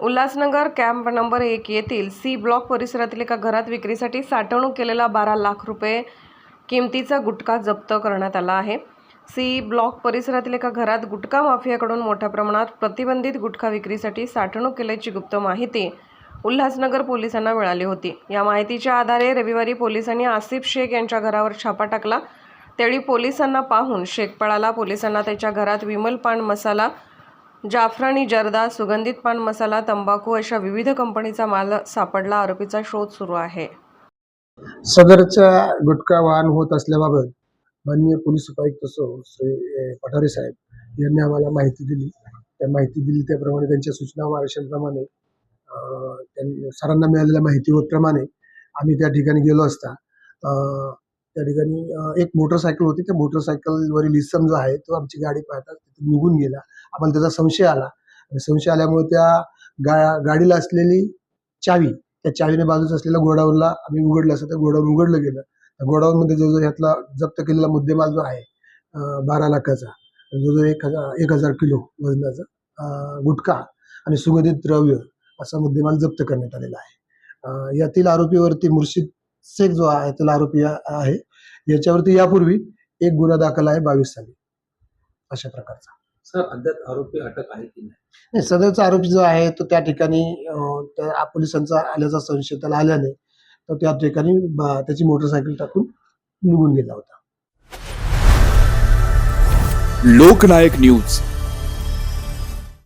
Ulhasnagar camp number एक येथील C block परिसरातील एका घरात विक्रीसाठी साठवणूक केलेला बारा लाख रुपये किमतीचा गुटखा जप्त करण्यात आला आहे. सी ब्लॉक परिसरातील एका घरात गुटखा माफियाकडून मोठ्या प्रमाणात प्रतिबंधित गुटखा विक्रीसाठी साठवणूक केल्याची गुप्त माहिती उल्हासनगर पोलिसांना मिळाली होती. या माहितीच्या आधारे रविवारी पोलिसांनी आसिफ शेख यांच्या घरावर छापा टाकला. त्यावेळी पोलिसांना पाहून शेख पळाला. पोलिसांना त्याच्या घरात विमल पान मसाला जाफरानी जर्दा सुगंधित पान मसाला तंबाखू अशा विविध कंपनीचा माल सापडला आरोपीचा शोध सुरू आहे. सदरचा गुटखा वाहन होत असल्याबाबत माननीय पोलीस उपायुक्त सो श्री पठारे साहेब यांनी आम्हाला माहिती दिली. त्या माहिती दिली त्याप्रमाणे त्यांच्या सूचना व सरांना मिळालेल्या माहितीप्रमाणे आम्ही त्या ठिकाणी गेलो असता. त्या ठिकाणी एक मोटरसायकल होती. त्या मोटरसायकलवरील इसम जो आहे तो आमची गाडी पाहता तिथे निघून गेला. आम्हाला त्याचा संशय आला. आणि संशय आल्यामुळे त्या गा गाडीला असलेली चावी त्या चावीने बाजूच असलेल्या गोडाऊनला आम्ही उघडलं. असं त्या गोडाऊन उघडलं गेलं. त्या गोडाऊनमध्ये जो जो ह्यातला जप्त केलेला मुद्देमाल जो आहे बारा लाखाचा जो जो एक हजार एक हजार किलो वजनाचा गुटखा आणि सुगंधित द्रव्य असा मुद्देमाल जप्त करण्यात आलेला आहे. यातील आरोपीवरती मुर्शिद शेख जो आहे त्याला आरोपी आहे. याच्यावरती यापूर्वी एक गुन्हा दाखल आहे बावीस साली. अशा प्रकारचा. सर अद्याप आरोपी अटक आहे की नाही? नाही सदरचा आरोपी जो आहे तो त्या ठिकाणी त्या पोलिसांचा आल्याचा संशय त्याला आल्याने तो त्या ठिकाणी त्याची मोटरसायकल टाकून निघून गेला होता. लोकनायक न्यूज.